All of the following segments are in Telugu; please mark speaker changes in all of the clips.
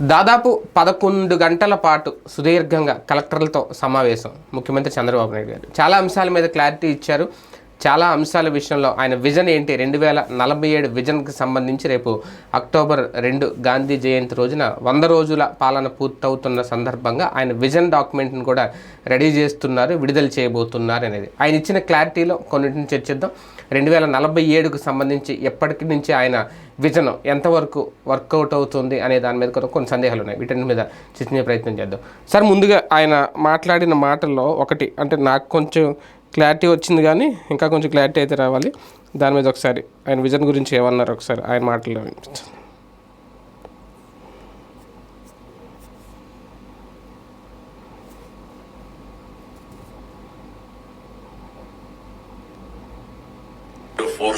Speaker 1: దాదాపు పదకొండు గంటల పాటు సుదీర్ఘంగా కలెక్టర్లతో సమావేశం ముఖ్యమంత్రి చంద్రబాబు నాయుడు గారు. చాలా అంశాల మీద క్లారిటీ ఇచ్చారు. చాలా అంశాల విషయంలో ఆయన విజన్ ఏంటి? రెండు వేల నలభై ఏడు విజన్కి సంబంధించి రేపు అక్టోబర్ రెండు గాంధీ జయంతి రోజున వంద రోజుల పాలన పూర్తవుతున్న సందర్భంగా ఆయన విజన్ డాక్యుమెంట్ని కూడా రెడీ చేస్తున్నారు విడుదల చేయబోతున్నారు అనేది. ఆయన ఇచ్చిన క్లారిటీలో కొన్నింటిని చర్చిద్దాం. రెండు వేల నలభై ఏడుకు సంబంధించి ఎప్పటికి నుంచి ఆయన విజన్ ఎంతవరకు వర్కౌట్ అవుతుంది అనే దాని మీద కూడా కొన్ని సందేహాలు ఉన్నాయి. వీటన్ని మీద చర్చించే ప్రయత్నం చేద్దాం. సార్ ముందుగా ఆయన మాట్లాడిన మాటల్లో ఒకటి అంటే నాకు కొంచెం క్లారిటీ వచ్చింది కానీ ఇంకా కొంచెం క్లారిటీ అయితే రావాలి. దాని మీద ఒకసారి ఆయన విజన్ గురించి ఏమన్నారు ఒకసారి ఆయన మాటల్లో వినిపించండి.
Speaker 2: Four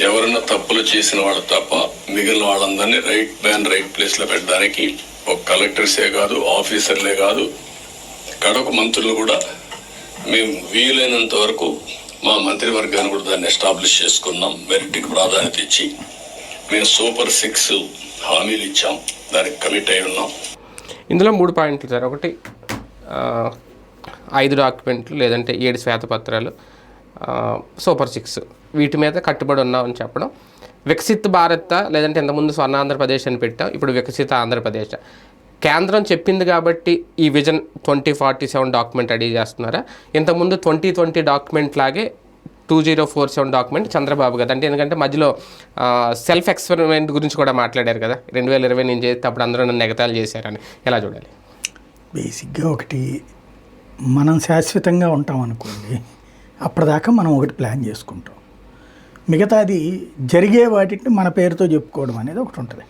Speaker 2: ఎవరన్నా తప్పులు చేసిన వాళ్ళు తప్ప మిగిలిన వాళ్ళందరినీ రైట్ మ్యాన్ రైట్ ప్లేస్లో పెట్టడానికి ఒక కలెక్టర్సే కాదు ఆఫీసర్లే కాదు కడప మంత్రులు కూడా మేము వీలైనంత వరకు మా మంత్రివర్గాన్ని కూడా దాన్ని ఎస్టాబ్లిష్ చేసుకున్నాం మెరిట్కి ప్రాధాన్యత ఇచ్చి. మేము సూపర్ సిక్స్ హామీలు ఇచ్చాం దానికి కమిట్ అయి ఉన్నాం.
Speaker 1: ఇందులో మూడు పాయింట్లు సార్. ఒకటి ఐదు డాక్యుమెంట్లు లేదంటే ఏడు శ్వేతపత్రాలు సూపర్ సిక్స్. వీటి మీద కట్టుబడి ఉన్నామని చెప్పడం. వికసిత్ భారత్ లేదంటే ఇంతకుముందు స్వర్ణ ఆంధ్రప్రదేశ్ అని పెట్టాం ఇప్పుడు వికసిత ఆంధ్రప్రదేశ్. కేంద్రం చెప్పింది కాబట్టి ఈ vision twenty forty seven document ready చేస్తున్నారా? ఇంతకుముందు ట్వంటీ ట్వంటీ డాక్యుమెంట్ లాగే two zero four seven document Chandrababu కదా అంటే ఎందుకంటే మధ్యలో సెల్ఫ్ ఎక్స్పెరిమెంట్ గురించి కూడా మాట్లాడారు కదా. రెండు వేల ఇరవై నేను చేస్తే అప్పుడు అందరూ నన్ను ఎగతాలు చేశారని. ఎలా చూడాలి?
Speaker 3: బేసిక్గా ఒకటి మనం శాశ్వతంగా ఉంటాం అనుకోండి అప్పటిదాకా మనం ఒకటి ప్లాన్ చేసుకుంటాం. మిగతాది జరిగే వాటిని మన పేరుతో చెప్పుకోవడం అనేది ఒకటి ఉంటుంది.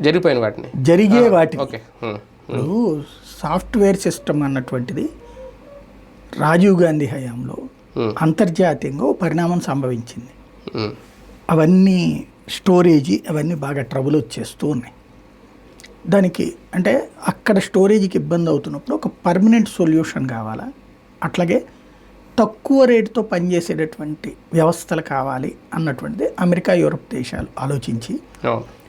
Speaker 1: జరిగిపోయిన వాటిని?
Speaker 3: జరిగే వాటి
Speaker 1: ఓకే.
Speaker 3: ఇప్పుడు సాఫ్ట్వేర్ సిస్టమ్ అన్నటువంటిది రాజీవ్ గాంధీ హయాంలో. అంతర్జాతీయంగా పరిణామం సంభవించింది. అవన్నీ స్టోరేజీ అవన్నీ బాగా ట్రబుల్ వచ్చేస్తూ ఉన్నాయి. దానికి అంటే అక్కడ స్టోరేజీకి ఇబ్బంది అవుతున్నప్పుడు ఒక పర్మనెంట్ సొల్యూషన్ కావాలా? అట్లాగే తక్కువ రేటుతో పనిచేసేటటువంటి వ్యవస్థలు కావాలి అన్నటువంటిది అమెరికా యూరప్ దేశాలు ఆలోచించి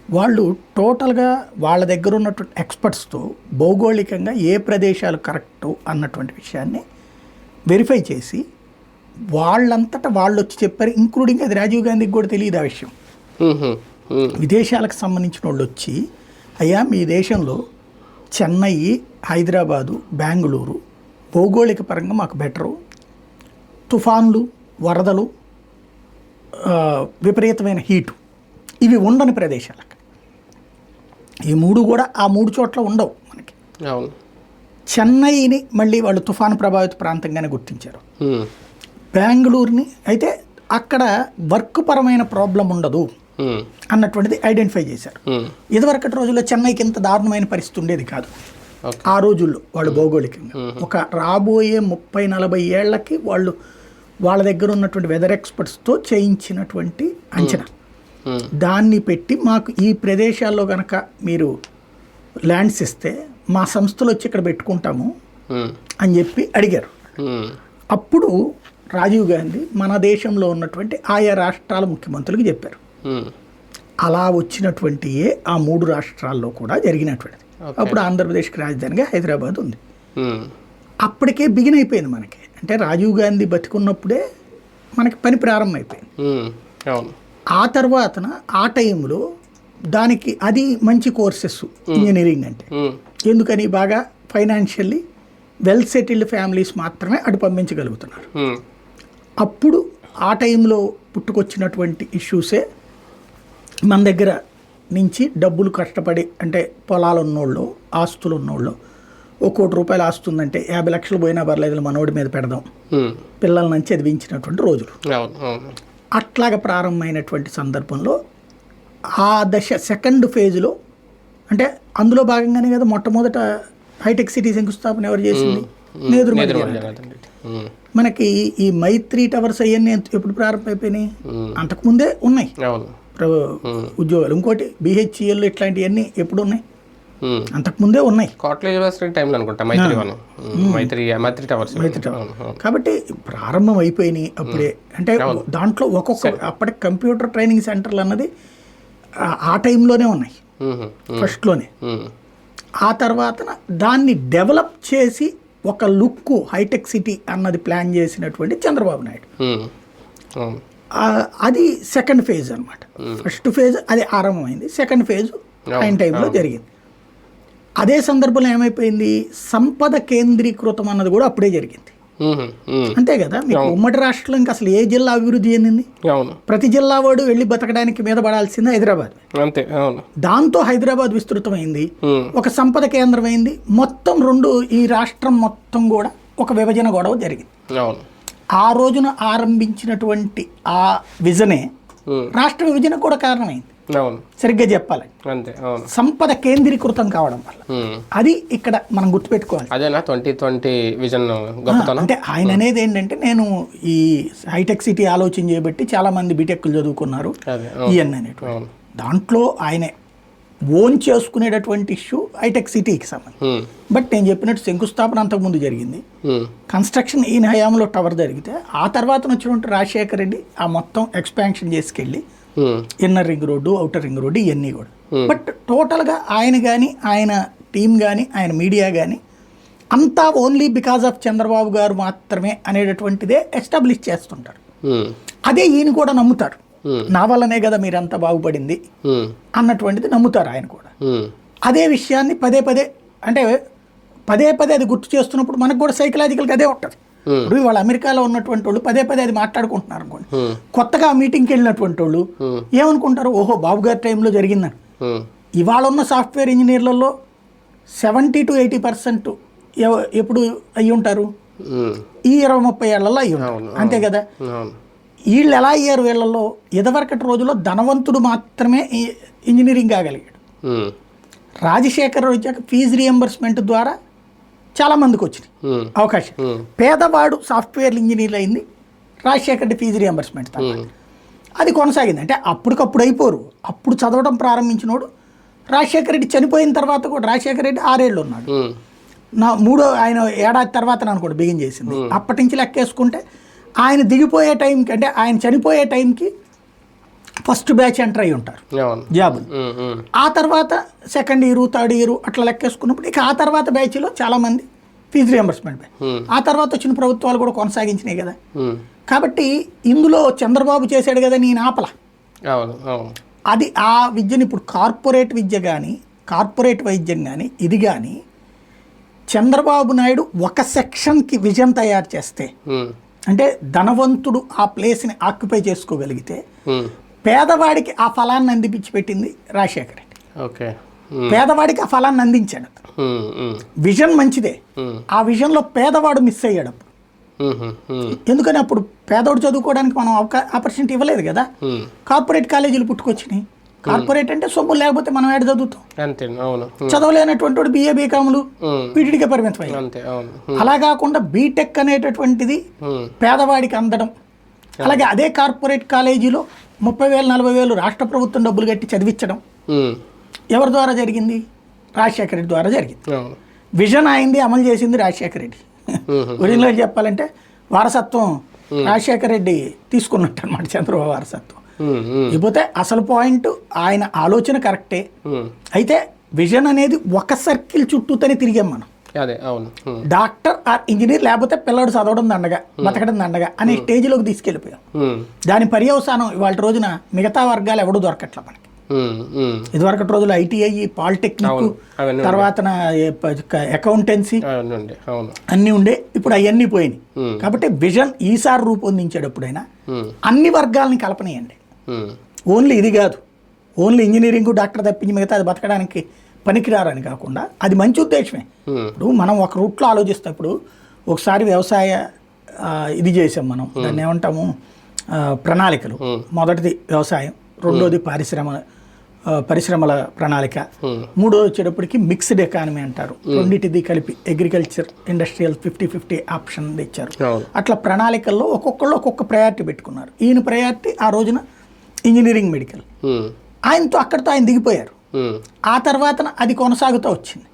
Speaker 3: వాళ్ళు టోటల్గా వాళ్ళ దగ్గర ఉన్నటువంటి ఎక్స్పర్ట్స్తో భౌగోళికంగా ఏ ప్రదేశాలు కరెక్టు అన్నటువంటి విషయాన్ని వెరిఫై చేసి వాళ్ళంతటా వాళ్ళు వచ్చి చెప్పారు ఇంక్లూడింగ్ అది రాజీవ్ గాంధీకి కూడా తెలియదు ఆ విషయం. విదేశాలకు సంబంధించిన వాళ్ళు వచ్చి అయ్యా మీ దేశంలో చెన్నై హైదరాబాదు బెంగళూరు భౌగోళిక పరంగా మాకు బెటరు తుఫాన్లు వరదలు విపరీతమైన హీటు. ఇవి ఉండని ప్రదేశాలకు. ఈ మూడు కూడా ఆ మూడు చోట్ల ఉండవు మనకి.
Speaker 1: అవును.
Speaker 3: చెన్నైని మళ్ళీ వాళ్ళు తుఫాను ప్రభావిత ప్రాంతంగానే గుర్తించారు. బెంగళూరుని అయితే అక్కడ వర్క్ పరమైన ప్రాబ్లం ఉండదు అన్నటువంటిది ఐడెంటిఫై చేశారు. ఇదివరకటి రోజుల్లో చెన్నైకి ఇంత దారుణమైన పరిస్థితి ఉండేది కాదు. ఆ రోజుల్లో వాళ్ళు భౌగోళికంగా. ఒక రాబోయే ముప్పై నలభై ఏళ్ళకి వాళ్ళు వాళ్ళ దగ్గర ఉన్నటువంటి వెదర్ ఎక్స్పర్ట్స్తో చేయించినటువంటి అంచనా. దాన్ని పెట్టి మాకు ఈ ప్రదేశాల్లో కనుక మీరు ల్యాండ్స్ ఇస్తే మా సంస్థలు వచ్చి ఇక్కడ పెట్టుకుంటాము అని చెప్పి అడిగారు. అప్పుడు రాజీవ్ గాంధీ మన దేశంలో ఉన్నటువంటి ఆయా రాష్ట్రాల ముఖ్యమంత్రులకు చెప్పారు. అలా వచ్చినటువంటియే ఆ మూడు రాష్ట్రాల్లో కూడా జరిగినటువంటిది. అప్పుడు ఆంధ్రప్రదేశ్కి రాజధానిగా హైదరాబాద్ ఉంది. అప్పటికే బిగిన్ అయిపోయింది మనకి. అంటే రాజీవ్ గాంధీ బతికున్నప్పుడే మనకి పని ప్రారంభమైపోయింది. ఆ తర్వాతన ఆ టైంలో దానికి అది మంచి కోర్సెస్ ఇంజనీరింగ్ అంటే. ఎందుకని బాగా ఫైనాన్షియల్లీ వెల్ సెటిల్డ్ ఫ్యామిలీస్ మాత్రమే అటు పంపించగలుగుతున్నారు. అప్పుడు ఆ టైంలో పుట్టుకొచ్చినటువంటి ఇష్యూసే మన దగ్గర నుంచి డబ్బులు కష్టపడి అంటే పొలాలు ఉన్నోళ్ళు ఆస్తులు ఉన్నోళ్ళు ఒక కోటి రూపాయలు ఆస్తుందంటే యాభై లక్షలు పోయినా పర్లేదు మనోడి మీద పెడదాం. పిల్లల నుంచి చదివించినటువంటి రోజులు. అట్లాగ ప్రారంభమైనటువంటి సందర్భంలో ఆ దశ సెకండ్ ఫేజ్లో అంటే అందులో భాగంగానే కదా మొట్టమొదట హైటెక్ సిటీ శంకుస్థాపన ఎవరు చేసింది?
Speaker 1: ఉమ్,
Speaker 3: మనకి ఈ మైత్రి టవర్స్ అవన్నీ ఎప్పుడు ప్రారంభమైపోయినాయి? అంతకుముందే ఉన్నాయి. ఉద్యోగాలు. ఇంకోటి బిహెచ్ఈఎల్ ఇట్లాంటివన్నీ ఎప్పుడు ఉన్నాయి. అంతకుముందే ఉన్నాయి.
Speaker 1: కోట్ల యూనివర్సిటీ టైంలో అనుకుంటా మైత్రి వనం మైత్రి మైత్రి టవర్స్ అవును, అవును.
Speaker 3: కాబట్టి ప్రారంభం అయిపోయినాయి అప్పుడే. అంటే దాంట్లో ఒక్కొక్క అప్పటికి కంప్యూటర్ ట్రైనింగ్ సెంటర్లు అన్నది ఆ- టైంలోనే ఉన్నాయి.
Speaker 1: ఉమ్,
Speaker 3: ఫస్ట్లోనే. ఆ తర్వాత దాన్ని డెవలప్ చేసి ఒక లుక్ హైటెక్ సిటీ అన్నది ప్లాన్ చేసినటువంటి చంద్రబాబు నాయుడు. అది సెకండ్ ఫేజ్ అనమాట ఫస్ట్ ఫేజ్ అది ఆరంభమైంది. సెకండ్ ఫేజ్ ఆయన టైంలో జరిగింది. అదే సందర్భంలో ఏమైపోయింది? సంపద కేంద్రీకృతం అన్నది కూడా అప్పుడే జరిగింది. అంతే కదా? మీకు ఉమ్మడి రాష్ట్రంలో ఇంకా అసలు ఏ జిల్లా అభివృద్ధి చెందింది? ప్రతి జిల్లా వాడు వెళ్ళి బతకడానికి మీద పడాల్సింది హైదరాబాద్.
Speaker 1: అంతే
Speaker 3: దాంతో హైదరాబాద్ విస్తృతమైంది. ఒక సంపద కేంద్రం అయింది మొత్తం రెండు ఈ రాష్ట్రం మొత్తం కూడా ఒక విభజన గొడవ జరిగింది. ఆ రోజున ఆరంభించినటువంటి ఆ విజనే రాష్ట్ర విభజనకు కూడా కారణమైంది. సరిగ్గా చెప్పాలి.
Speaker 1: అంతే అవును.
Speaker 3: సంపద కేంద్రీకృతం కావడం వల్ల. అది ఇక్కడ మనం గుర్తుపెట్టుకోవాలి.
Speaker 1: అదేనా? ట్వంటీ ట్వంటీ విజన్
Speaker 3: అంటే ఆయన అనేది ఏంటంటే నేను ఈ హైటెక్ సిటీ ఆలోచన చేయబట్టి చాలా మంది బీటెక్లు చదువుకున్నారు ఇవన్నీ అనేటువంటి. దాంట్లో ఆయనే ఓన్ చేసుకునేటటువంటి ఇష్యూ హైటెక్ సిటీకి సంబంధించి. బట్ నేను చెప్పినట్టు శంకుస్థాపన అంతకుముందు జరిగింది. కన్స్ట్రక్షన్ ఈయన హయాంలో టవర్ జరిగితే ఆ తర్వాత వచ్చినటువంటి రాజశేఖర రెడ్డి ఆ మొత్తం expansion చేసుకెళ్ళి inner ring road outer ring road ఇవన్నీ కూడా. బట్ టోటల్గా ఆయన కానీ ఆయన టీం కానీ ఆయన మీడియా కానీ అంతా ఓన్లీ బికాజ్ ఆఫ్ చంద్రబాబు గారు మాత్రమే అనేటటువంటిదే ఎస్టాబ్లిష్ చేస్తుంటారు.
Speaker 1: ఉమ్,
Speaker 3: అదే ఈయన కూడా నమ్ముతారు.
Speaker 1: Hmm.
Speaker 3: నా వల్లనే కదా మీరంతా బాగుపడింది అన్నటువంటిది నమ్ముతారు ఆయన కూడా. అదే విషయాన్ని పదే పదే అంటే పదే పదే అది గుర్తు చేస్తున్నప్పుడు మనకు కూడా సైకలాజికల్గా అదే ఉంటుంది.
Speaker 1: Hmm.
Speaker 3: ఇప్పుడు వాళ్ళు అమెరికాలో ఉన్నటువంటి వాళ్ళు పదే పదే అది మాట్లాడుకుంటున్నారు అనుకోండి.
Speaker 1: Hmm.
Speaker 3: కొత్తగా మీటింగ్కి వెళ్ళినటువంటి వాళ్ళు
Speaker 1: Hmm.
Speaker 3: ఏమనుకుంటారు? ఓహో బాబు గారి టైంలో జరిగిందని ఇవాళ ఉన్న సాఫ్ట్వేర్ ఇంజనీర్లలో సెవెంటీ టు ఎయిటీ పర్సెంట్ ఎప్పుడు అయ్యి ఉంటారు? ఈ ఇరవై ముప్పై ఏళ్ళలో అయ్యి ఉంటారు. అంతే కదా? వీళ్ళు ఎలా అయ్యారు వీళ్ళల్లో ఇదివరకటి రోజుల్లో ధనవంతుడు మాత్రమే ఇంజనీరింగ్ కాగలిగాడు. రాజశేఖర్ వచ్చాక ఫీజు రియంబర్స్మెంట్ ద్వారా చాలా మందికి వచ్చినాయి అవకాశం. పేదవాడు సాఫ్ట్వేర్ ఇంజనీర్ అయింది రాజశేఖర్ రెడ్డి ఫీజు రియంబర్స్మెంట్ అది కొనసాగింది. అంటే అప్పటికప్పుడు అయిపోరు. అప్పుడు చదవడం ప్రారంభించినోడు రాజశేఖర రెడ్డి చనిపోయిన తర్వాత కూడా రాజశేఖర రెడ్డి ఆరేళ్ళు ఉన్నాడు. నా మూడో ఆయన ఏడాది తర్వాత అనుకోండి బిగిన్ చేసింది. అప్పటి నుంచి లెక్కేసుకుంటే ఆయన దిగిపోయే టైంకి అంటే ఆయన చనిపోయే టైంకి ఫస్ట్ బ్యాచ్ ఎంటర్ అయి ఉంటారు. జాబులు. ఆ తర్వాత సెకండ్ ఇయర్ థర్డ్ ఇయర్ అట్లా లెక్కేసుకున్నప్పుడు ఇక ఆ తర్వాత బ్యాచ్లో చాలామంది ఫీజు రియంబర్స్మెంట్. ఆ తర్వాత వచ్చిన ప్రభుత్వాలు కూడా కొనసాగించినాయి కదా. కాబట్టి ఇందులో చంద్రబాబు చేశాడు కదా నేను ఆపల. అది ఆ విద్యని ఇప్పుడు కార్పొరేట్ విద్య కానీ కార్పొరేట్ వైద్యం కానీ ఇది కానీ చంద్రబాబు నాయుడు ఒక సెక్షన్కి విజన్ తయారు చేస్తే అంటే ధనవంతుడు ఆ ప్లేస్ని ఆక్యుపై చేసుకోగలిగితే పేదవాడికి ఆ ఫలాన్ని అందిపించి పెట్టింది రాజశేఖర రెడ్డి.
Speaker 1: ఓకే.
Speaker 3: పేదవాడికి ఆ ఫలాన్ని అందించాడు. విజన్ మంచిదే. ఆ విజన్లో పేదవాడు మిస్ అయ్యాడు ఎందుకని అప్పుడు పేదవాడు చదువుకోవడానికి మనం ఆపర్చునిటీ ఇవ్వలేదు కదా? కార్పొరేట్ కాలేజీలు పుట్టుకొచ్చినాయి. కార్పొరేట్ అంటే సొమ్ము లేకపోతే మనం ఏడ చదువుతాం?
Speaker 1: అంతే అవును. ఉమ్,
Speaker 3: చదవలేనటువంటి వాడు బీఏ బీకాములు పీటీడీకే పరిమితం అలా కాకుండా బీటెక్ అనేటటువంటిది పేదవాడికి అందడం. అలాగే అదే కార్పొరేట్ కాలేజీలో ముప్పై వేలు నలభై వేలు రాష్ట్ర ప్రభుత్వం డబ్బులు కట్టి చదివించడం ఎవరి ద్వారా జరిగింది? రాజశేఖర రెడ్డి ద్వారా జరిగింది. విజన్ అయింది అమలు చేసింది రాజశేఖర రెడ్డి. ఒరిజినల్ చెప్పాలంటే వారసత్వం రాజశేఖర రెడ్డి తీసుకున్నట్టు అనమాట చంద్రబాబు వారసత్వం. ఇకపోతే అసలు పాయింట్ ఆయన ఆలోచన కరెక్టే. అయితే విజన్ అనేది ఒక సర్కిల్ చుట్టూతోనే తిరిగాం మనం.
Speaker 1: అదే అవును.
Speaker 3: డాక్టర్ ఆర్ ఇంజనీర్ లేకపోతే పిల్లడు చదవడం దండగా బతకడం దండగా అనే స్టేజ్లోకి తీసుకెళ్ళిపోయాం. దాని పర్యవసానం ఇవాళ రోజున మిగతా వర్గాలు ఎవడు దొరకట్ల మనకి. ఇదివరకటి రోజులు ఐటీఐ పాలిటెక్నిక్ తర్వాత అకౌంటెన్సీ అన్నీ ఉండే ఇప్పుడు అవన్నీ పోయినాయి. కాబట్టి విజన్ ఈసారి రూపొందించేటప్పుడైనా అన్ని వర్గాలని కలపనీయండి. ఓన్లీ ఇది కాదు. ఓన్లీ ఇంజనీరింగ్ డాక్టర్ తప్పించి మిగతా అది బతకడానికి పనికిరారని కాకుండా అది మంచి ఉద్దేశమే.
Speaker 1: ఉమ్,
Speaker 3: ఇప్పుడు మనం ఒక రూట్లో ఆలోచిస్తాం ఇప్పుడు ఒకసారి వ్యవసాయ ఇది చేసాం మనం. దాన్ని ఏమంటాము? ప్రణాళికలు. మొదటిది వ్యవసాయం రెండోది పరిశ్రమ పరిశ్రమల ప్రణాళిక. మూడోది వచ్చేటప్పటికి మిక్స్డ్ ఎకానమీ అంటారు. రెండింటిది కలిపి agriculture industrial fifty fifty option ఇచ్చారు అట్లా ప్రణాళికల్లో ఒక్కొక్కళ్ళు ఒక్కొక్క ప్రయారిటీ పెట్టుకున్నారు. ఈయన ప్రయారిటీ ఆ రోజున ఇంజనీరింగ్ మెడికల్ ఆయనతో అక్కడితో ఆయన దిగిపోయారు. ఆ తర్వాత అది కొనసాగుతూ వచ్చింది.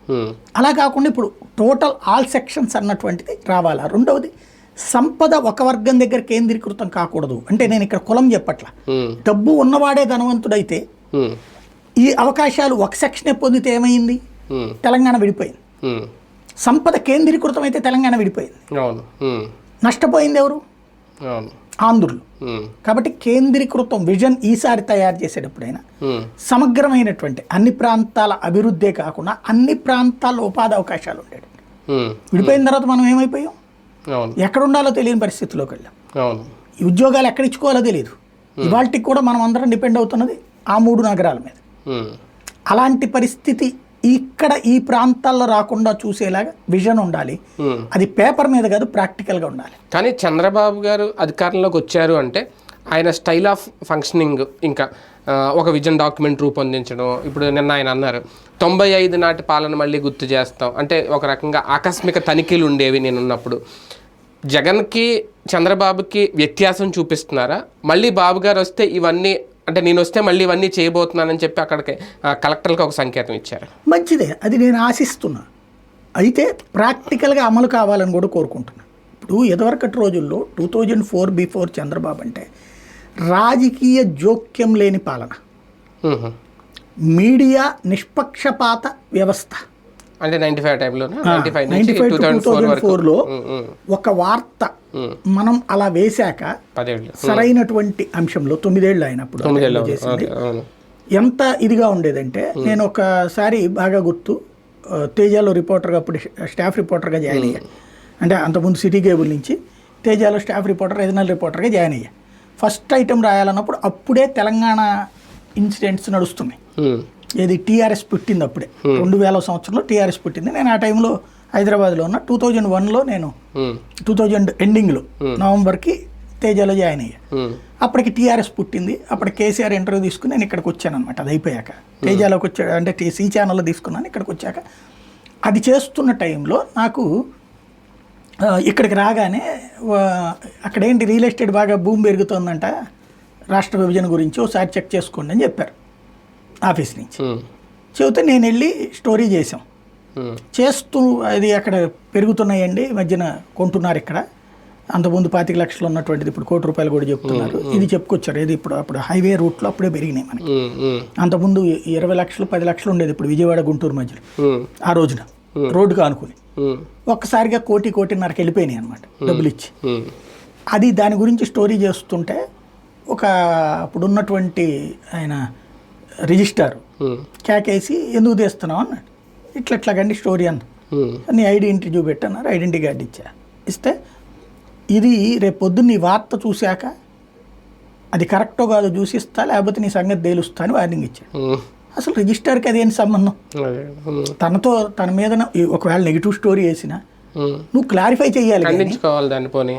Speaker 3: అలా కాకుండా ఇప్పుడు టోటల్ ఆల్ సెక్షన్స్ అన్నటువంటిది రావాలా. రెండవది సంపద ఒక వర్గం దగ్గర కేంద్రీకృతం కాకూడదు. అంటే నేను ఇక్కడ కులం చెప్పట్ల. డబ్బు ఉన్నవాడే ధనవంతుడైతే ఈ అవకాశాలు ఒక సెక్షనే పొందితే ఏమైంది? తెలంగాణ విడిపోయింది. సంపద కేంద్రీకృతం అయితే తెలంగాణ విడిపోయింది. నష్టపోయింది ఎవరు? ఆంధ్రులు. కాబట్టి కేంద్రీకృతం విజన్ ఈసారి తయారు చేసేటప్పుడైనా సమగ్రమైనటువంటి అన్ని ప్రాంతాల అభివృద్ధే కాకుండా అన్ని ప్రాంతాల్లో ఉపాధి అవకాశాలు ఉండేవి విడిపోయిన తర్వాత మనం ఏమైపోయాం? ఎక్కడ ఉండాలో తెలియని పరిస్థితిలోకి వెళ్ళాం. ఉద్యోగాలు ఎక్కడ ఇచ్చుకోవాలో తెలియదు ఇవాళకి కూడా మనం అందరం డిపెండ్ అవుతున్నది ఆ మూడు నగరాల మీద. అలాంటి పరిస్థితి ఇక్కడ ఈ ప్రాంతాల్లో రాకుండా చూసేలాగా విజన్ ఉండాలి.
Speaker 1: ఉమ్.
Speaker 3: అది పేపర్ మీద కాదు ప్రాక్టికల్గా ఉండాలి.
Speaker 1: కానీ చంద్రబాబు గారు అధికారంలోకి వచ్చారు అంటే ఆయన స్టైల్ ఆఫ్ ఫంక్షనింగ్ ఇంకా ఒక విజన్ డాక్యుమెంట్ రూపొందించడం ఇప్పుడు నిన్న ఆయన అన్నారు తొంభై ఐదు నాటి పాలన మళ్ళీ గుర్తు చేస్తాం. అంటే ఒక రకంగా ఆకస్మిక తనిఖీలు ఉండేవి నేను ఉన్నప్పుడు జగన్కి చంద్రబాబుకి వ్యత్యాసం చూపిస్తున్నారా? మళ్ళీ బాబు గారు వస్తే ఇవన్నీ అంటే నేను వస్తే మళ్ళీ ఇవన్నీ చేయబోతున్నానని చెప్పి అక్కడికి కలెక్టర్కి ఒక సంకేతం ఇచ్చారు.
Speaker 3: మంచిదే. అది నేను ఆశిస్తున్నా. అయితే ప్రాక్టికల్గా అమలు కావాలని కూడా కోరుకుంటున్నా. ఇప్పుడు ఎదవరకటి రోజుల్లో two thousand four before Chandrababu అంటే రాజకీయ జోక్యం లేని పాలన. మీడియా నిష్పక్షపాత వ్యవస్థ.
Speaker 1: అంటే నైంటీ ఫైవ్ టైంలో ninety five
Speaker 3: ninety five
Speaker 1: two thousand
Speaker 3: ఫోర్లో ఒక వార్త మనం అలా వేశాక సరైనటువంటి అంశంలో తొమ్మిదేళ్ళు అయినప్పుడు చేసింది. ఎంత ఇదిగా ఉండేదంటే నేను ఒకసారి బాగా గుర్తు తేజాలో రిపోర్టర్గా అప్పుడు స్టాఫ్ రిపోర్టర్గా జాయిన్ అయ్యా. అంటే అంతకుముందు సిటీ కేబుల్ నుంచి తేజాలో స్టాఫ్ రిపోర్టర్ రీజనల్ రిపోర్టర్గా జాయిన్ అయ్యా. ఫస్ట్ ఐటెం రాయాలన్నప్పుడు అప్పుడే తెలంగాణ ఇన్సిడెంట్స్ నడుస్తున్నాయి. ఏది టీఆర్ఎస్ పుట్టింది అప్పుడే రెండు వేల సంవత్సరంలో టీఆర్ఎస్ పుట్టింది. నేను ఆ టైంలో హైదరాబాద్లో ఉన్న టూ థౌజండ్ వన్లో నేను టూ థౌజండ్ ఎండింగ్లో నవంబర్కి తేజాలో జాయిన్ అయ్యా. అప్పటికి టీఆర్ఎస్ పుట్టింది. అప్పుడు కేసీఆర్ ఇంటర్వ్యూ తీసుకుని నేను ఇక్కడికి వచ్చాను అనమాట అది అయిపోయాక. తేజాలోకి వచ్చా అంటే టీ- సి ఛానల్లో తీసుకున్నాను ఇక్కడికి వచ్చాక. అది చేస్తున్న టైంలో నాకు ఇక్కడికి రాగానే వా- అక్కడ ఏంటి రియల్ ఎస్టేట్ బాగా భూమి పెరుగుతోందంట రాష్ట్ర విభజన గురించి ఒకసారి చెక్ చేసుకోండి అని చెప్పారు. ఆఫీస్ నుంచి. చెబితే నేను వెళ్ళి స్టోరీ చేసాం చేస్తూ అది అక్కడ పెరుగుతున్నాయండి ఈ మధ్యన కొంటున్నారు ఇక్కడ. అంతకుముందు పాతిక లక్షలు ఉన్నటువంటిది ఇప్పుడు కోటి రూపాయలు కూడా చెప్తున్నారు. ఇది చెప్పుకొచ్చారు. ఇది ఇప్పుడు అప్పుడు హైవే రూట్లో అప్పుడే పెరిగినాయి మనకి. అంతకుముందు ఇరవై లక్షలు పది లక్షలు ఉండేది ఇప్పుడు విజయవాడ గుంటూరు మధ్యలో. ఆ రోజున రోడ్డుకు ఆనుకుని
Speaker 1: ఉమ్,
Speaker 3: ఒక్కసారిగా కోటి కోటిన్నరకు వెళ్ళిపోయినాయి అనమాట డబ్బులు ఇచ్చి. అది దాని గురించి స్టోరీ చేస్తుంటే ఒక అప్పుడు ఉన్నటువంటి ఆయన రిజిస్టార్.
Speaker 1: ఉమ్,
Speaker 3: కేకేసి ఎందుకు తీస్తున్నావు? అన్నాడు. ఇట్లా ఇట్లాగండి స్టోరీ అన్న. నీ ఐడెంటిటీ చూపెట్టన్నారు ఐడెంటిటీ కార్డు ఇచ్చా. ఇస్తే ఇది రేపు పొద్దున్న నీ వార్త చూశాక అది కరెక్టో కాదో చూసిస్తా లేకపోతే నీ సంగతి తేలుస్తా అని వార్నింగ్ ఇచ్చాడు. అసలు రిజిస్టర్కి అదేం సంబంధం? తనతో తన మీద ఒకవేళ నెగిటివ్ స్టోరీ వేసినా. నువ్వు క్లారిఫై చేయాలి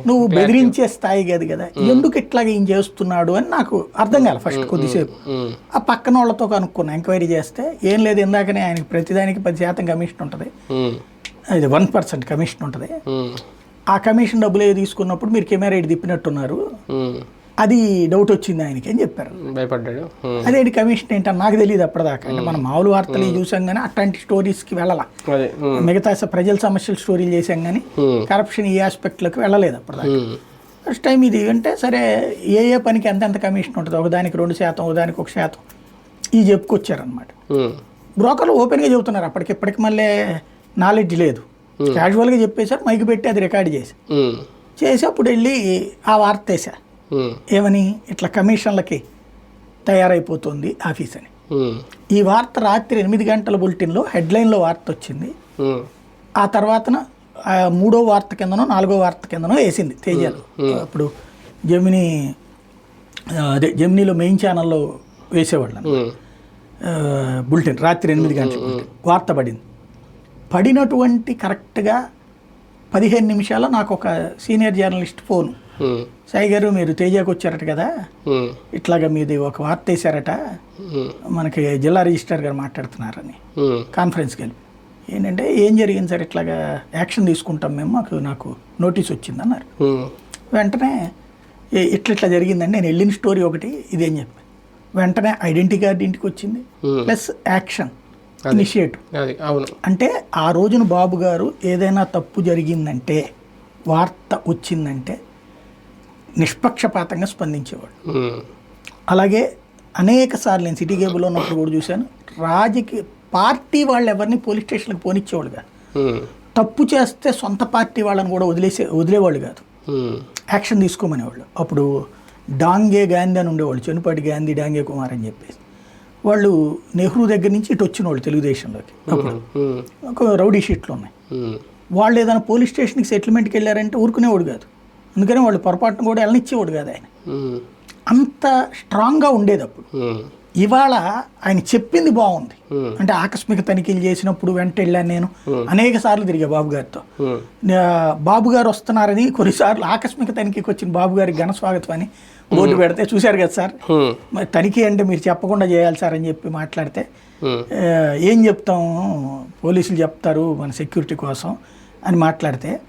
Speaker 3: నువ్వు బెదిరించే స్థాయి కాదు కదా. ఎందుకు ఇట్లాగ ఏం చేస్తున్నాడు అని నాకు అర్థం కాలే ఫస్ట్ కొద్దిసేపు.
Speaker 1: ఉమ్,
Speaker 3: ఆ పక్కన వాళ్ళతో కనుక్కున్నా ఎంక్వైరీ చేస్తే ఏం లేదు ఇందాకనే ఆయనకి ప్రతిదానికి పది శాతం కమిషన్ ఉంటుంది. ఇది వన్ పర్సెంట్ కమిషన్ ఉంటుంది. ఆ కమిషన్ డబ్బులు తీసుకున్నప్పుడు మీరు కెమెరా ఇటు తిప్పినట్టున్నారు. అది డౌట్ వచ్చింది ఆయనకి అని చెప్పారు
Speaker 1: భయపడ్డాడు.
Speaker 3: అదేంటి కమిషన్ ఏంటని నాకు తెలియదు అప్పటిదాకా అంటే మనం మామూలు వార్తలు ఇవి చూసాం కానీ అట్లాంటి స్టోరీస్కి వెళ్ళాల. మిగతా ప్రజల సమస్యల స్టోరీలు చేసాం కానీ. కరప్షన్ ఈ ఆస్పెక్ట్లోకి వెళ్ళలేదు అప్పటిదాకా. ఫస్ట్ టైం ఇది అంటే సరే ఏ ఏ పనికి ఎంతెంత కమిషన్ ఉంటుంది ఒకదానికి రెండు శాతం ఒకదానికి ఒక శాతం ఇది చెప్పుకొచ్చారనమాట. బ్రోకర్లు ఓపెన్గా చెబుతున్నారు అప్పటికి ఇప్పటికి మళ్ళీ నాలెడ్జ్ లేదు క్యాజువల్గా చెప్పేశారు మైక్ పెట్టి అది రికార్డ్ చేసి. చేసి అప్పుడు వెళ్ళి ఆ వార్త వేసా. ఏమని? ఇట్లా కమిషన్లకి తయారైపోతుంది ఆఫీస్ అని. ఈ వార్త రాత్రి ఎనిమిది గంటల బులెటిన్లో హెడ్లైన్లో వార్త వచ్చింది. ఆ తర్వాతన ఆ మూడో వార్త కిందనో నాలుగో వార్త కిందనో వేసింది తేజాలు. అప్పుడు జమిని అదే జమినీలో మెయిన్ ఛానల్లో వేసేవాళ్ళు. బులెటిన్ రాత్రి ఎనిమిది గంటల వార్త పడింది. పడినటువంటి కరెక్ట్గా పదిహేను నిమిషాల్లో నాకు ఒక సీనియర్ జర్నలిస్ట్ ఫోన్. సాయి గారు మీరు తేజాకి వచ్చారట కదా. ఇట్లాగా మీది ఒక వార్త వేశారట. మనకి జిల్లా రిజిస్ట్రార్ గారు మాట్లాడుతున్నారని. కాన్ఫరెన్స్కి వెళ్ళి. ఏంటంటే ఏం జరిగింది సార్? ఇట్లాగా యాక్షన్ తీసుకుంటాం మేము మాకు నాకు నోటీస్ వచ్చింది అన్నారు. వెంటనే "ఏ- ఇట్లా ఇట్లా జరిగిందండి నేను వెళ్ళిన స్టోరీ ఒకటి ఇదేం చెప్పాను వెంటనే ఐడెంటిటీ కార్డు ఇంటికి వచ్చింది. Plus action initiative.
Speaker 1: అవును.
Speaker 3: అంటే ఆ రోజున బాబు గారు ఏదైనా తప్పు జరిగిందంటే వార్త వచ్చిందంటే నిష్పక్షపాతంగా స్పందించేవాడు. అలాగే అనేక సార్లు నేను సిటీ కేబుల్లో ఉన్నప్పుడు కూడా చూశాను రాజకీయ పార్టీ వాళ్ళు ఎవరిని పోలీస్ స్టేషన్కి పోనిచ్చేవాళ్ళు కాదు. తప్పు చేస్తే సొంత పార్టీ వాళ్ళని కూడా వదిలేసే వదిలేవాళ్ళు కాదు. యాక్షన్ తీసుకోమనేవాళ్ళు అప్పుడు డాంగే గాంధీ అని ఉండేవాళ్ళు చెనుపాటి గాంధీ డాంగే కుమార్ అని చెప్పేసి వాళ్ళు నెహ్రూ దగ్గర నుంచి ఇటు వచ్చిన వాళ్ళు తెలుగుదేశంలోకి. ఒక రౌడీ షీట్లు ఉన్నాయి. వాళ్ళు ఏదైనా పోలీస్ స్టేషన్కి సెటిల్మెంట్కి వెళ్ళారంటే ఊరుకునేవాడు కాదు అందుకని వాళ్ళు పొరపాటును కూడా వెళ్ళనిచ్చేవాడు కాదు ఆయన. అంత స్ట్రాంగ్గా ఉండేది అప్పుడు. ఇవాళ ఆయన చెప్పింది బాగుంది. అంటే ఆకస్మిక తనిఖీలు చేసినప్పుడు వెంట వెళ్ళాను నేను. అనేక సార్లు తిరిగా బాబు గారితో. బాబు గారు వస్తున్నారని కొన్నిసార్లు ఆకస్మిక తనిఖీకి వచ్చిన బాబు గారికి ఘన స్వాగతం అని బోర్డు పెడితే చూశారు కదా సార్. మరి తనిఖీ అంటే మీరు చెప్పకుండా చేయాలి సార్ అని చెప్పి మాట్లాడితే ఏం చెప్తాం? పోలీసులు చెప్తారు మన సెక్యూరిటీ కోసం అని మాట్లాడితే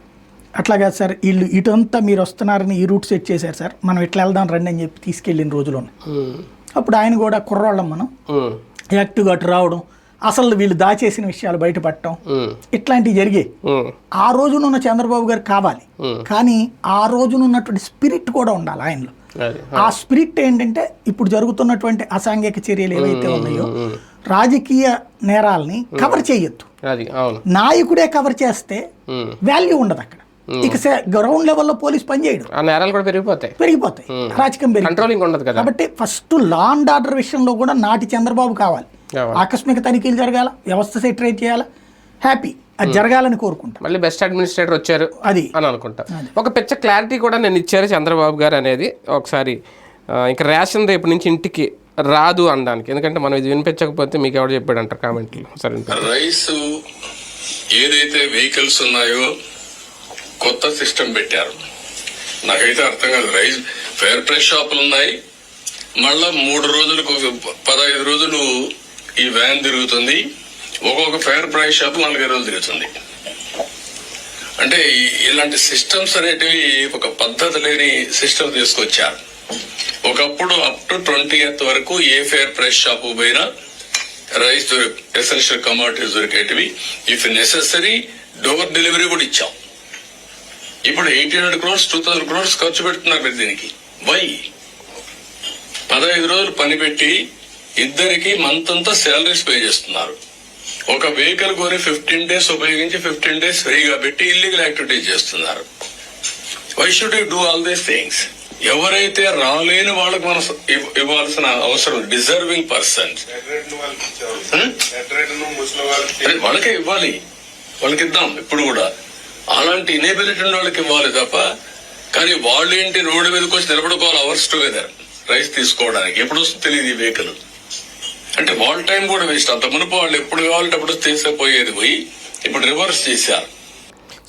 Speaker 3: అట్లా కాదు సార్. వీళ్ళు ఇటంతా మీరు వస్తున్నారని ఈ రూట్ సెట్ చేశారు సార్. మనం ఇట్లా వెళ్దాం రండి అని చెప్పి తీసుకెళ్ళిన రోజులు. అప్పుడు ఆయన కూడా కుర్రాళ్ళం మనం. యాక్టివ్గా అటు రావడం అసలు వీళ్ళు దాచేసిన విషయాలు బయటపడటం. ఇట్లాంటివి జరిగాయి. ఆ రోజునున్న చంద్రబాబు గారు కావాలి. కానీ ఆ రోజునున్నటువంటి స్పిరిట్ కూడా ఉండాలి ఆయనలో. ఆ. స్పిరిట్ ఏంటంటే ఇప్పుడు జరుగుతున్నటువంటి అసాంఘిక చర్యలు ఏవైతే ఉన్నాయో రాజకీయ నేరాల్ని కవర్ చేయొద్దు. నాయకుడే కవర్ చేస్తే. వాల్యూ ఉండదు అక్కడ. ఇక గ్రౌండ్ లెవెల్లో పోలీస్ పనిచేయడం
Speaker 1: ఆ నేరాలు కూడా పెరిగిపోతాయి.
Speaker 3: పెరిగిపోతాయి. రాజకీయం పెరిగి
Speaker 1: కంట్రోలింగ్ ఉండదు కదా.
Speaker 3: కాబట్టి ఫస్ట్ లా అండ్ ఆర్డర్ విషయంలో కూడా నాటి చంద్రబాబు కావాలి. ఆకస్మిక తనిఖీలు జరగాల వ్యవస్థ సెటరేట్ చేయాలా హ్యాపీ అది జరగాలని కోరుకుంటా.
Speaker 1: మళ్ళీ బెస్ట్ అడ్మినిస్ట్రేటర్ వచ్చారు
Speaker 3: అది.
Speaker 1: అని అనుకుంటా. ఒక పెద్ద క్లారిటీ కూడా నేను ఇచ్చారు చంద్రబాబు గారు అనేది ఒకసారి. ఇంకా రేషన్ రేపు నుంచి ఇంటికి రాదు అనడానికి. ఎందుకంటే మనం ఇది వినిపించకపోతే మీకు ఎవరు చెప్పాడు అంటారు కామెంట్లు. సరే
Speaker 2: రైస్ ఏదైతే వెహికల్స్ ఉన్నాయో కొత్త సిస్టమ్ పెట్టారు. నాకైతే అర్థం కాదు. రైస్ ఫెయిర్ ప్రైస్ షాపులు ఉన్నాయి. మళ్ళా మూడు రోజులకు పదహైదు రోజులు ఈ వ్యాన్ తిరుగుతుంది. ఒక్కొక్క ఫేర్ ప్రైస్ షాప్ నాలుగైదు రోజులు తిరుగుతుంది. అంటే ఇలాంటి సిస్టమ్స్ అనేటివి ఒక పద్ధతి లేని సిస్టమ్ తీసుకొచ్చారు. ఒకప్పుడు అప్ టు ట్వంటీ వరకు ఏ ఫెయిర్ ప్రైస్ షాప్ పోయినా రైస్ దొరికి ఎసెన్షియల్ కమాడిటీస్ దొరికేటివి. ఇఫ్ నెసెసరీ డోర్ డెలివరీ కూడా ఇచ్చాం. ఇప్పుడు eighteen hundred crores two thousand crores ఖర్చు పెడుతున్నారు మీరు దీనికి. వై? పదహైదు రోజులు పని పెట్టి ఇద్దరికి మంత్ అంతా శాలరీస్ పే చేస్తున్నారు. ఒక వెహికల్ కొని ఫిఫ్టీన్ డేస్ ఉపయోగించి ఫిఫ్టీన్ డేస్ ఫ్రీగా పెట్టి ఇల్లీగల్ యాక్టివిటీస్ చేస్తున్నారు. Why should you do all these things ఎవరైతే రాలేని వాళ్ళకి మనం ఇవ్- ఇవ్వాల్సిన అవసరం డిజర్వింగ్ Hmm? అదే వాళ్ళకే ఇవ్వాలి వాళ్ళకి ఇద్దాం ఇప్పుడు కూడా. అలాంటి ఇనేబిలిటీ ఉన్న వాళ్ళకి ఇవ్వాలి తప్ప కానీ వాళ్ళు ఏంటి రోడ్డు మీదకి వచ్చి నిలబడుకోవాలి అవర్స్ టుగెదర్ రైస్ తీసుకోవడానికి. ఎప్పుడు వస్తుంది తెలియదు ఈ వెహికల్ అంటే వాళ్ళ టైం కూడా వేస్ట్ అంత మునుపు వాళ్ళు ఎప్పుడు కావాలంటే అప్పుడు తీసుకుపోయేది పోయి ఇప్పుడు రివర్స్ చేశారు.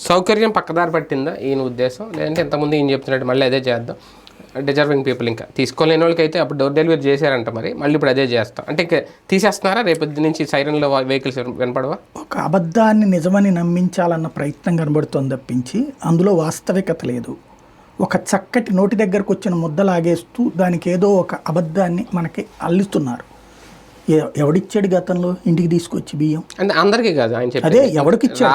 Speaker 1: సౌకర్యం పక్కదారి పట్టిందా? ఈయన ఉద్దేశం. లేదంటే ఇంతకుముందు ఈయన చెప్తున్నట్టు మళ్ళీ అదే చేద్దాం. డిజర్వింగ్ పీపుల్ ఇంకా. తీసుకోలేని వాళ్ళకి అయితే అప్పుడు డోర్ డెలివరీ చేశారంట మరి. మళ్ళీ ఇప్పుడు అదే చేస్తాం. అంటే ఇంకా తీసేస్తున్నారా? రేపు నుంచి సైరన్లో వెహికల్స్ వినపడవా?
Speaker 3: ఒక అబద్ధాన్ని నిజమని నమ్మించాలన్న ప్రయత్నం కనబడుతోంది తప్పించి అందులో వాస్తవికత లేదు. ఒక చక్కటి నోటి దగ్గరకు వచ్చిన ముద్ద లాగేస్తూ దానికి ఏదో ఒక అబద్ధాన్ని మనకి అల్లుతున్నారు. ఎ- ఎవడిచ్చాడు గతంలో ఇంటికి తీసుకొచ్చి బియ్యం?
Speaker 1: అంటే అందరికీ కాదు ఆయన
Speaker 3: అదే ఎవరికి ఇచ్చాడు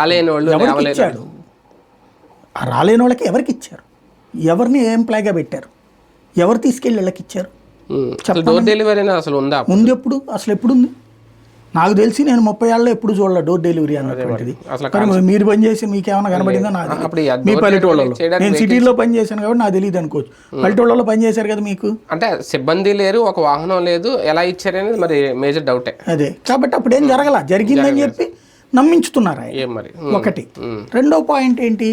Speaker 1: రాలేని
Speaker 3: వాళ్ళకి ఎవరికి ఇచ్చారు ఎవరిని ఎంప్లాయ్గా పెట్టారు? ఎవరు తీసుకెళ్ళి వీళ్ళకి ఇచ్చారు?
Speaker 1: డోర్ డెలివరీ అసలు ఉందా
Speaker 3: ముందు ఎప్పుడు? అసలు ఎప్పుడు ఉంది నాకు తెలిసి నేను ముప్పై ఏళ్ళలో ఎప్పుడు చూడలే డోర్ డెలివరీ అన్నటువంటిది.
Speaker 1: అసలు
Speaker 3: కానీ మీరు పని చేసి మీకు ఏమైనా కనబడిందో? నాకు మీ పల్లెటూళ్ళలో. నేను సిటీలో పని చేశాను కాబట్టి నాకు తెలియదు అనుకోవచ్చు. పల్లెటూళ్ళలో పని చేశారు కదా మీకు?
Speaker 1: అంటే సిబ్బంది లేరు ఒక వాహనం లేదు. ఎలా ఇచ్చారనేది మరి మేజర్ డౌటే
Speaker 3: అదే. కాబట్టి అప్పుడు ఏం జరగల? జరిగిందని చెప్పి నమ్మించుతున్నారు ఆయన. ఒకటి. రెండో పాయింట్ ఏంటి?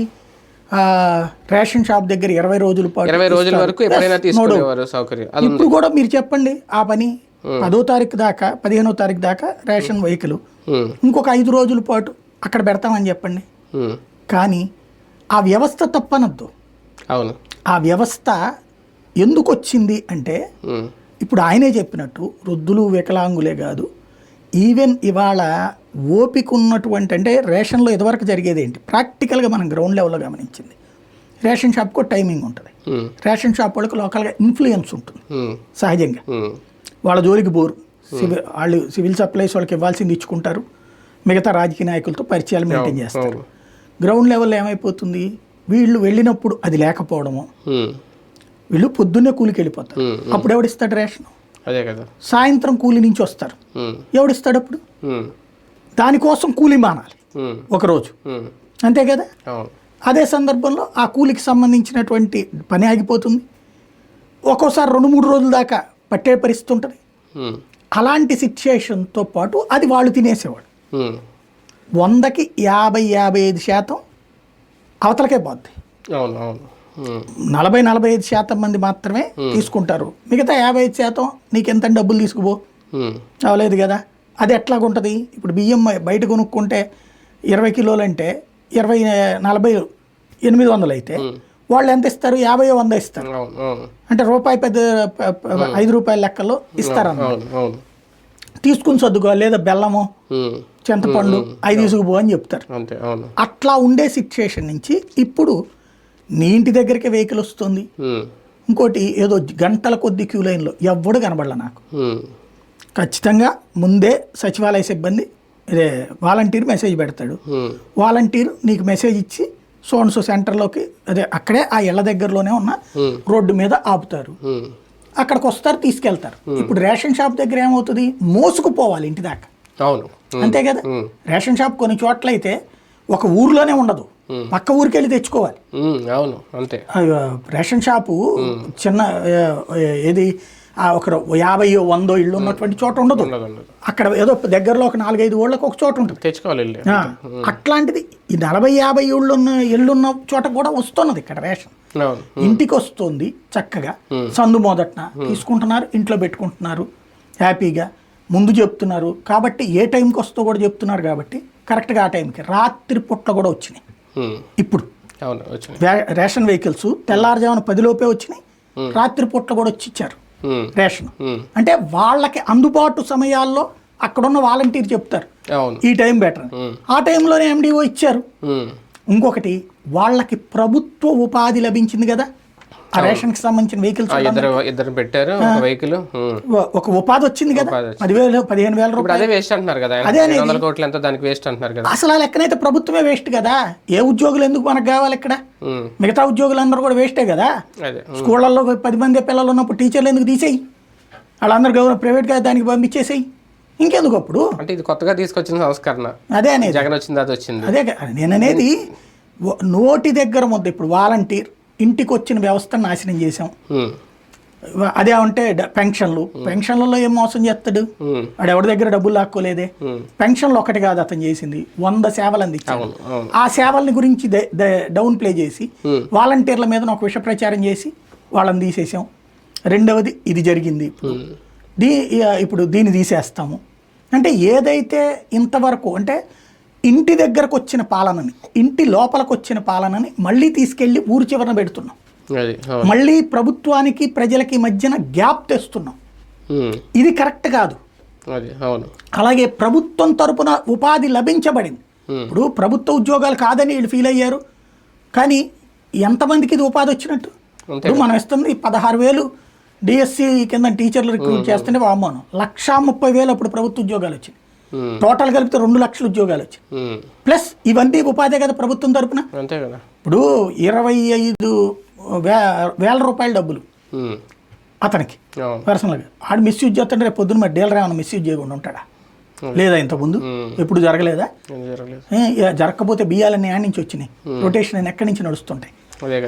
Speaker 3: రేషన్ షాప్ దగ్గర ఇరవై రోజుల పాటు
Speaker 1: ఇరవై రోజుల. వరకు ఎప్పుడైనా. తీసుకునేవారు సౌకర్యం
Speaker 3: ఇప్పుడు కూడా మీరు చెప్పండి ఆ పని పదో తారీఖు దాకా పదిహేనో తారీఖు దాకా రేషన్ వెహికల్
Speaker 1: ఉమ్.
Speaker 3: ఇంకొక ఐదు రోజుల పాటు అక్కడ పెడతామని చెప్పండి. కానీ ఆ వ్యవస్థ తప్పనద్దు
Speaker 1: అవును
Speaker 3: ఆ వ్యవస్థ ఎందుకు వచ్చింది అంటే. ఇప్పుడు ఆయనే చెప్పినట్టు వృద్ధులు వికలాంగులే కాదు ఈవెన్ ఇవాళ ఓపిక ఉన్నటువంటి అంటే రేషన్లో ఇదివరకు జరిగేది ఏంటి? ప్రాక్టికల్గా మనం గ్రౌండ్ లెవెల్లో గమనించింది. రేషన్ షాప్కి టైమింగ్ ఉంటుంది. రేషన్ షాప్ వాళ్ళకి లోకల్గా ఇన్ఫ్లుయెన్స్ ఉంటుంది. సహజంగా. వాళ్ళ జోలికి బోరు సివిల్ వాళ్ళు సివిల్ సప్లైస్ వాళ్ళకి ఇవ్వాల్సింది ఇచ్చుకుంటారు. మిగతా రాజకీయ నాయకులతో పరిచయాలు మెయింటైన్ చేస్తారు. గ్రౌండ్ లెవెల్లో ఏమైపోతుంది? వీళ్ళు వెళ్ళినప్పుడు అది లేకపోవడము. వీళ్ళు పొద్దున్నే కూలికి వెళ్ళిపోతారు. అప్పుడు ఎవడిస్తాడు రేషన్?
Speaker 1: అదే కదా
Speaker 3: సాయంత్రం కూలి నుంచి వస్తారు. ఎవడిస్తాడు అప్పుడు. దానికోసం కూలి మానాలి. ఒకరోజు. అంతే కదా అదే సందర్భంలో ఆ కూలికి సంబంధించినటువంటి పని ఆగిపోతుంది ఒక్కోసారి రెండు మూడు రోజుల దాకా పట్టే పరిస్థితి ఉంటుంది. అలాంటి సిచ్యుయేషన్తో పాటు అది వాళ్ళు తినేసేవాడు. వందకి యాభై యాభై ఐదు శాతం అవతలకే పోద్ది
Speaker 1: అవును అవును.
Speaker 3: నలభై నలభై ఐదు శాతం మంది మాత్రమే తీసుకుంటారు. మిగతా యాభై ఐదు శాతం నీకు ఎంత డబ్బులు తీసుకుపో. అవలేదు కదా. అది ఎట్లాగుంటుంది? ఇప్పుడు బియ్యం బయట కొనుక్కుంటే ఇరవై కిలోలు అంటే ఇరవై నలభై ఎనిమిది వందలు అయితే వాళ్ళు ఎంత ఇస్తారు? యాభై వంద ఇస్తారు. అంటే రూపాయి పెద్ద ఐదు రూపాయల లెక్కల్లో ఇస్తారన్న
Speaker 1: అవును అవును.
Speaker 3: తీసుకుని సర్దుకో లేదా బెల్లము. చింతపండు అవి తీసుకుపో అని చెప్తారు. అట్లా ఉండే సిచ్యుయేషన్ నుంచి ఇప్పుడు నీ ఇంటి దగ్గరికి వెహికల్ వస్తుంది. ఇంకోటి ఏదో గంటల కొద్ది క్యూ లైన్లో ఎవ్వడు కనబడలే నాకు. ఖచ్చితంగా ముందే సచివాలయ సిబ్బంది ఇదే వాలంటీర్ మెసేజ్ పెడతాడు. వాలంటీర్ నీకు మెసేజ్ ఇచ్చి సోన్సో సెంటర్లోకి అదే అక్కడే ఆ ఇళ్ళ దగ్గరలోనే ఉన్న రోడ్డు మీద ఆపుతారు. అక్కడికి వస్తారు తీసుకెళ్తారు. ఇప్పుడు రేషన్ షాప్ దగ్గర ఏమవుతుంది? మోసుకుపోవాలి ఇంటి దాకా.
Speaker 1: అవును.
Speaker 3: అంతే కదా? రేషన్ షాప్ కొన్ని చోట్ల అయితే ఒక ఊర్లోనే ఉండదు. పక్క ఊరికి వెళ్ళి తెచ్చుకోవాలి.
Speaker 1: అవును అంతే.
Speaker 3: రేషన్ షాపు చిన్న ఏది ఒక యాభై వందో ఇళ్ళు ఉన్నటువంటి చోట ఉండదు. అక్కడ ఏదో దగ్గరలో ఒక నాలుగైదు ఊళ్ళకి ఒక చోట ఉంటుంది.
Speaker 1: తెచ్చుకోవాలి
Speaker 3: అట్లాంటిది ఈ నలభై యాభై ఇళ్ళు ఉన్న ఇళ్ళున్న చోట కూడా వస్తున్నది ఇక్కడ రేషన్. ఇంటికి వస్తుంది చక్కగా. సందు మొదటన తీసుకుంటున్నారు ఇంట్లో పెట్టుకుంటున్నారు హ్యాపీగా. ముందు చెప్తున్నారు కాబట్టి ఏ టైంకి వస్తో కూడా చెప్తున్నారు కాబట్టి కరెక్ట్గా ఆ టైంకి. రాత్రి పుట్ల కూడా వచ్చినాయి. ఇప్పుడు. రేషన్ వెహికల్స్ తెల్లారుజామున పదిలోపే వచ్చినాయి. రాత్రి పుట్ల కూడా వచ్చి ఇచ్చారు. రేషన్. అంటే వాళ్ళకి అందుబాటు సమయాల్లో అక్కడున్న వాలంటీర్ చెప్తారు. ఈ టైం బెటర్ ఆ టైంలోనే ఎండిఓ ఇచ్చారు. ఇంకొకటి వాళ్ళకి ప్రభుత్వ ఉపాధి లభించింది కదా. ఆ రేషన్కి సంబంధించిన వెహికల్స్
Speaker 1: ఇద్దరు ఇద్దరు పెట్టారు ఒక వెహికల్
Speaker 3: ఒక ఉపాధి వచ్చింది కదా. పదివేలు పదిహేను వేల రూపాయలు
Speaker 1: అదే వేస్ట్ అంటున్నారు కదా
Speaker 3: అదే
Speaker 1: వందల కోట్లు ఎంతో దానికి వేస్ట్ అంటున్నారు కదా.
Speaker 3: అసలు ఆ లెక్కనైతే ప్రభుత్వమే వేస్ట్ కదా. ఏ ఉద్యోగులు ఎందుకు మనకు కావాలి ఇక్కడ. మిగతా ఉద్యోగులందరూ కూడా వేస్టే కదా. స్కూళ్ళల్లో పది మంది పిల్లలు ఉన్నప్పుడు టీచర్లు ఎందుకు తీసేయి? వాళ్ళందరూ గవర్నమెంట్ ప్రైవేట్గా దానికి పంపించేసేయి. ఇంకెందుకు అప్పుడు?
Speaker 1: అంటే ఇది కొత్తగా తీసుకొచ్చిన సంస్కరణ.
Speaker 3: అదే అనేది.
Speaker 1: జగన్ వచ్చింది అది వచ్చింది.
Speaker 3: అదే కా- నేను అనేది వ- నోటి దగ్గర ముద్ద. ఇప్పుడు వాలంటీర్. ఇంటికి వచ్చిన వ్యవస్థను నాశనం చేసాం అదే డ- పెన్షన్లు. పెన్షన్లలో ఏం మోసం చేస్తాడు. వాడు ఎవరి దగ్గర డబ్బులు లాక్కోలేదే? పెన్షన్లు ఒకటి కాదు అతను చేసింది. వంద సేవలు అందించాడు ఆ సేవల్ని గురించి డౌన్ ప్లే చేసి వాలంటీర్ల మీద ఒక విష ప్రచారం చేసి వాళ్ళని తీసేసాం. రెండవది ఇది జరిగింది దీ ఇప్పుడు దీన్ని తీసేస్తాము. అంటే ఏదైతే ఇంతవరకు అంటే ఇంటి దగ్గరకు వచ్చిన పాలనని ఇంటి లోపలికి వచ్చిన పాలనని మళ్ళీ తీసుకెళ్ళి ఊరు చివరన పెడుతున్నాం. మళ్ళీ ప్రభుత్వానికి ప్రజలకి మధ్యన గ్యాప్ తెస్తున్నాం. ఇది కరెక్ట్ కాదు. అలాగే ప్రభుత్వం తరపున ఉపాధి లభించబడింది. ఇప్పుడు ప్రభుత్వ ఉద్యోగాలు కాదని వీళ్ళు ఫీల్ అయ్యారు. కానీ ఎంతమందికి ఇది ఉపాధి వచ్చినట్టు? ఇప్పుడు మనం ఇస్తుంది పదహారు వేలు డిఎస్సి కింద టీచర్లు రిక్రూట్ చేస్తుంటే వామానం లక్షా ముప్పై వేలు అప్పుడు ప్రభుత్వ ఉద్యోగాలు వచ్చింది
Speaker 1: ఉమ్,
Speaker 3: టోటల్ కలిపితే రెండు లక్షల ఉద్యోగాలు వచ్చాయి. ప్లస్ ఇవన్నీ ఉపాధి కదా ప్రభుత్వం తరపున?
Speaker 1: అంతే కదా.
Speaker 3: ఇప్పుడు ఇరవై ఐదు వేల రూపాయల డబ్బులు
Speaker 1: ఉమ్,
Speaker 3: అతనికి. పర్సనల్గా ఆడు మిస్యూజ్ చేస్తుంటే రేపు పొద్దున్న మరి డీలర్ ఏమైనా మిస్యూజ్ చేయకుండా ఉంటాడా? లేదా ఇంతకుముందు? ఎప్పుడు జరగలేదా? జరగకపోతే బియ్యాలన్నీ యాడ్ నుంచి వచ్చినాయి. రొటేషన్ అని ఎక్కడి నుంచి నడుస్తుంటాయి?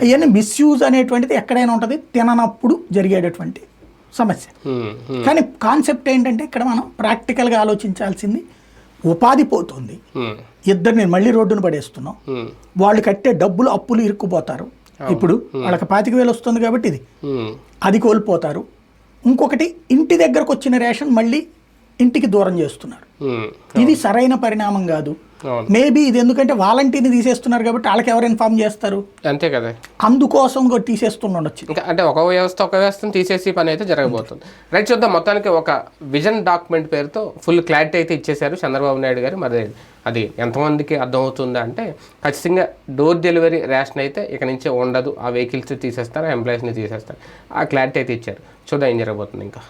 Speaker 3: ఇవన్నీ మిస్యూజ్ అనేటువంటిది ఎక్కడైనా ఉంటుంది. తిననప్పుడు జరిగేటటువంటి సమస్య. కానీ కాన్సెప్ట్ ఏంటంటే ఇక్కడ మనం ప్రాక్టికల్గా ఆలోచించాల్సింది ఉపాధి పోతుంది. ఇద్దరిని మళ్ళీ రోడ్డును పడేస్తున్నాం. వాళ్ళు కట్టే డబ్బులు అప్పులు ఇరుక్కుపోతారు. ఇప్పుడు వాళ్ళకి పాతిక వేలు వస్తుంది కాబట్టి ఇది. అది కోల్పోతారు. ఇంకొకటి ఇంటి దగ్గరకు వచ్చిన రేషన్ మళ్ళీ ఇంటికి దూరం చేస్తున్నారు. ఇది సరైన పరిణామం కాదు. మేబీ ఇది ఎందుకంటే వాలంటీర్ని తీసేస్తున్నారు కాబట్టి వాళ్ళకి ఎవరు ఇన్ఫార్మ్ చేస్తారు?
Speaker 1: అంతే కదా.
Speaker 3: అందుకోసం తీసేస్తుండొచ్చు
Speaker 1: అంటే ఒక వ్యవస్థ ఒక వ్యవస్థను తీసేసి పని అయితే జరగబోతుంది. రైట్ చూద్దాం. మొత్తానికి ఒక విజన్ డాక్యుమెంట్ పేరుతో ఫుల్ క్లారిటీ అయితే ఇచ్చేశారు చంద్రబాబు నాయుడు గారు. మరి అది ఎంతమందికి అర్థమవుతుందా అంటే ఖచ్చితంగా డోర్ డెలివరీ రేషన్ అయితే ఇక నుంచే ఉండదు. ఆ వెహికల్స్ తీసేస్తారు ఎంప్లాయీస్ని తీసేస్తారు. ఆ క్లారిటీ అయితే ఇచ్చారు. చూద్దాం ఏం జరగబోతుంది ఇంకా.